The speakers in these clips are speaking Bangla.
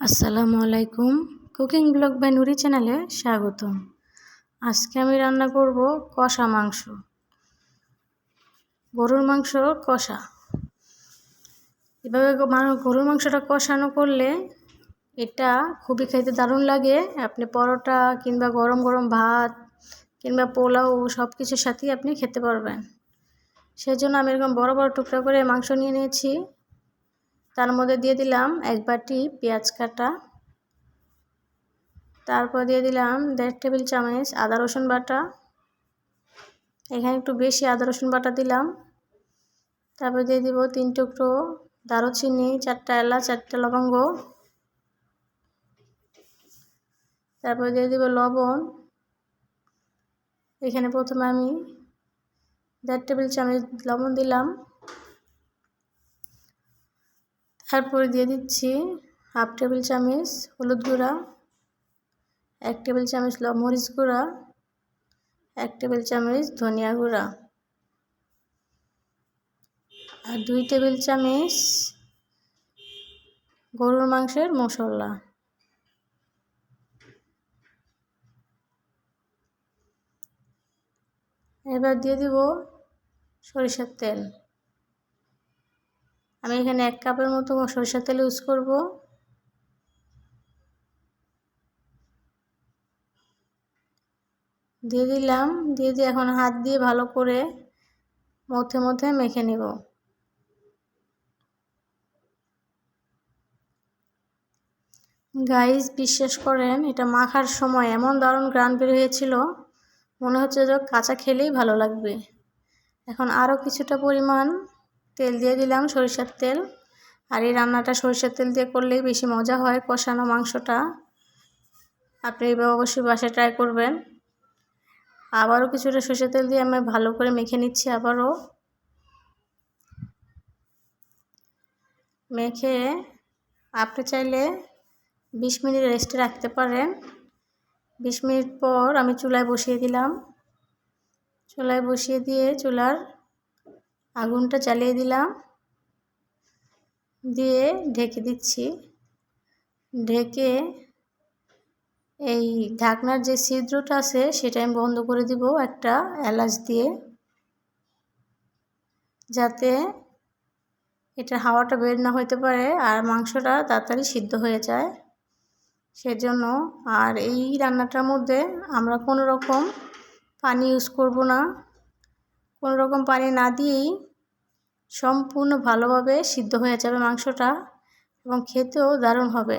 আসসালামু আলাইকুম। কুকিং ব্লগ বাই নুরি চ্যানেলে স্বাগতম। আজকে আমি রান্না করব কষা মাংস। গরুর মাংস কষা। এভাবে গরুর মাংসটা কষানো করলে এটা খুবই খাইতে দারুণ লাগে। আপনি পরোটা কিংবা গরম গরম ভাত কিংবা পোলাও সব কিছুর সাথেই আপনি খেতে পারবেন। সেজন্য আমি এরকম বড় বড় টুকরা করে মাংস নিয়ে নিয়েছি। তার মধ্যে দিয়ে দিলাম এক বাটি পেঁয়াজ কাটা। তারপর দিয়ে দিলাম দেড় টেবিল চামচ আদা রসুন বাটা। এখানে একটু বেশি আদা রসুন বাটা দিলাম। তারপর দিয়ে দিব তিন টুকরো দারুচিনি, চারটা এলাচ, চারটা লবঙ্গ। তারপর দিয়ে দিব লবণ। এখানে প্রথমে আমি দেড় টেবিল চামচ লবণ দিলাম। তারপরে দিয়ে দিচ্ছি হাফ টেবিল চামচ হলুদ গুঁড়া, এক টেবিল চামচ মরিচ গুঁড়া, এক টেবিল চামচ ধনিয়া গুঁড়া আর দুই টেবিল চামচ গরুর মাংসের মশলা। এবার দিয়ে দিব সরিষার তেল। আমি এখানে এক কাপের মতো সরষের তেল ইউজ করব। দিয়ে দিলাম, দিয়ে দিয়ে এখন হাত দিয়ে ভালো করে মধ্যে মধ্যে মেখে নেব। গাইজ বিশ্বাস করেন, এটা মাখার সময় এমন দারুণ গ্রান বের হয়েছিল, মনে হচ্ছে যে কাঁচা খেলেই ভালো লাগবে। এখন আরও কিছুটা পরিমাণ তেল দিয়ে দিলাম সরিষার তেল। আর এই রান্নাটা সরিষার তেল দিয়ে করলেই বেশি মজা হয় কষানো মাংসটা। আপনি এইভাবে অবশ্যই বাসায় ট্রাই করবেন। আবারও কিছুটা সরষের তেল দিয়ে আমি ভালো করে মেখে নিচ্ছি আবারও। মেখে আপনি চাইলে বিশ মিনিট রেস্টে রাখতে পারেন। বিশ মিনিট পর আমি চুলায় বসিয়ে দিলাম। চুলায় বসিয়ে দিয়ে চুলার আগুনটা চালিয়ে দিলাম। দিয়ে ঢেকে দিচ্ছি। ঢেকে এই ঢাকনার যে ছিদ্রটা আছে, সেটা আমি বন্ধ করে দিব একটা এলাচ দিয়ে। যাতে এটা হাওয়াটা বের না হইতে পারে আর মাংসটা তাড়াতাড়ি সিদ্ধ হয়ে যায়। সেজন্য আর এই রান্নাটার মধ্যে আমরা কোনো রকম পানি ইউজ করব না। কোনো রকম পানি না দিয়েই সম্পূর্ণ ভালোভাবে সিদ্ধ হয়ে যাবে মাংসটা এবং খেতেও দারুণ হবে।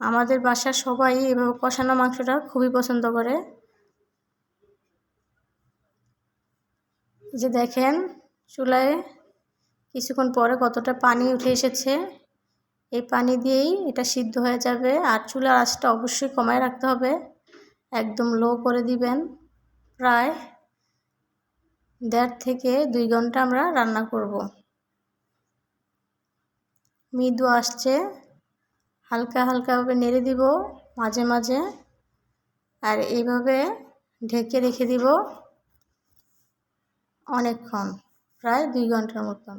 আমাদের বাসার সবাই এভাবে কষানো মাংসটা খুবই পছন্দ করে। যে দেখেন, চুলায় কিছুক্ষণ পরে কতটা পানি উঠে এসেছে। এই পানি দিয়েই এটা সিদ্ধ হয়ে যাবে আর চুলার আঁচটা অবশ্যই কমায় রাখতে হবে। একদম লো করে দিবেন, প্রায় দেড় থেকে দুই ঘণ্টা আমরা রান্না করব। মৃদু আসছে, হালকা হালকাভাবে নেড়ে দিব মাঝে মাঝে আর এইভাবে ঢেকে রেখে দিব অনেকক্ষণ, প্রায় দুই ঘণ্টার মতন।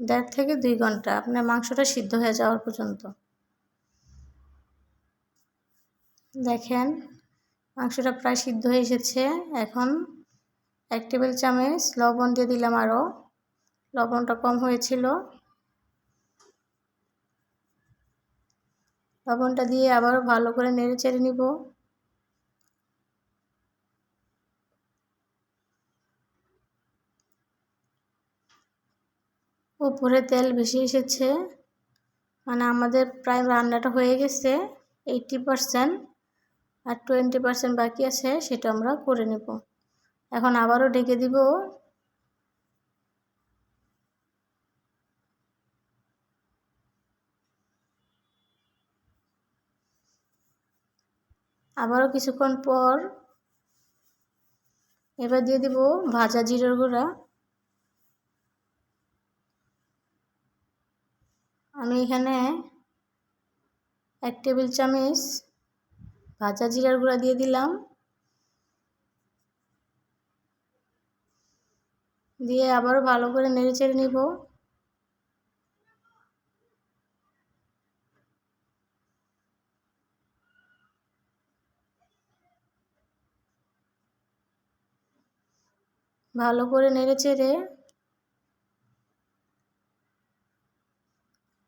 দেড় থেকে দুই ঘণ্টা, আপনার মাংসটা সিদ্ধ হয়ে যাওয়ার পর্যন্ত। দেখেন, মাংসটা প্রায় সিদ্ধ হয়ে এসেছে, এখন এক টেবিল চামচ লবণ দিয়ে দিলাম আরও লবণটা কম হয়েছিল। লবণটা দিয়ে আবারও ভালো করে নেড়ে চেড়ে নিব। উপরে তেল বেশি এসেছে। মানে আমাদের প্রায় রান্নাটা হয়ে গেছে এইটটি পারসেন্ট আর টোয়েন্টি পারসেন্ট বাকি আছে, সেটা আমরা করে নেব। এখন আবারও ঢেকে দিব। আবারও কিছুক্ষণ পর এবার দিয়ে দিব ভাজা জিরার গুঁড়া। আমি এখানে এক টেবিল চামচ ভাজা জিরার গুঁড়া দিয়ে দিলাম। দিয়ে আবারও ভালো করে নেড়ে চেড়ে নিব। ভালো করে নেড়ে চেড়ে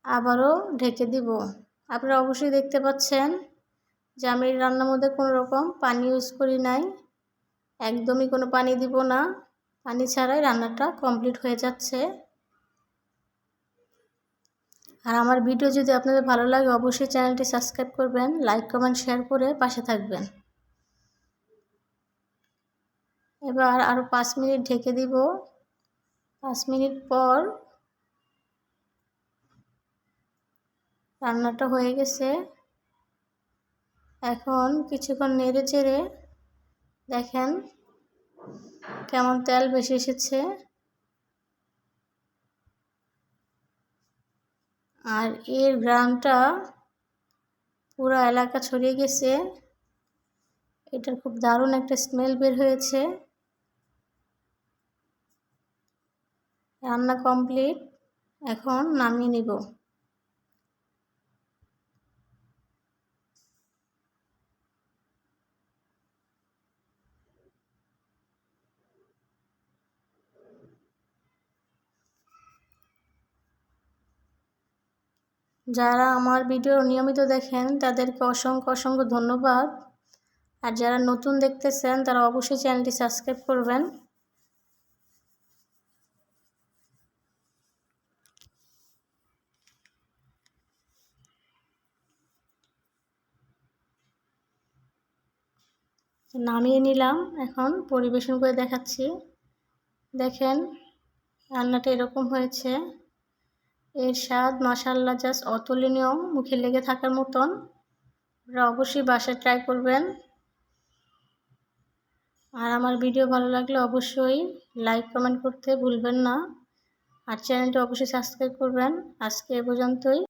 আবারও ঢেকে দিব। আপনারা অবশ্যই দেখতে পাচ্ছেন যে আমি রান্নার মধ্যে কোনো রকম পানি ইউজ করি নাই। একদমই কোনো পানি দিব না। পানি ছাড়াই রান্নাটা কমপ্লিট হয়ে যাচ্ছে। আর আমার ভিডিও যদি আপনাদের ভালো লাগে, অবশ্যই চ্যানেলটি সাবস্ক্রাইব করবেন, লাইক, কমেন্ট, শেয়ার করে পাশে থাকবেন। এবার আরও পাঁচ মিনিট ঢেকে দিব। পাঁচ মিনিট পর রান্নাটা হয়ে গেছে। এখন কিছুক্ষণ নেড়ে চেড়ে দেখেন কেমন তেল বেশি এসেছে? আর এর গ্রামটা পুরো এলাকা ছড়িয়ে গেছে। এটার খুব দারুণ একটা স্মেল বের হয়েছে। রান্না কমপ্লিট এখন নামিয়ে নিব। যারা আমার ভিডিও নিয়মিত দেখেন, তাদেরকে অসংখ্য অসংখ্য ধন্যবাদ। আর যারা নতুন দেখতেছেন, তারা অবশ্যই চ্যানেলটি সাবস্ক্রাইব করবেন। নামিয়ে নিলাম, এখন পরিবেশন করে দেখাচ্ছি। দেখেন, রান্নাটা এরকম হয়েছে। এর স্বাদ মাসাল্লা জাস্ট অতুলনীয়, মুখে লেগে থাকার মতন। আপনারা অবশ্যই বাসায় ট্রাই করবেন। আর আমার ভিডিও ভালো লাগলে অবশ্যই লাইক কমেন্ট করতে ভুলবেন না। আর চ্যানেলটি অবশ্যই সাবস্ক্রাইব করবেন। আজকে এ পর্যন্তই।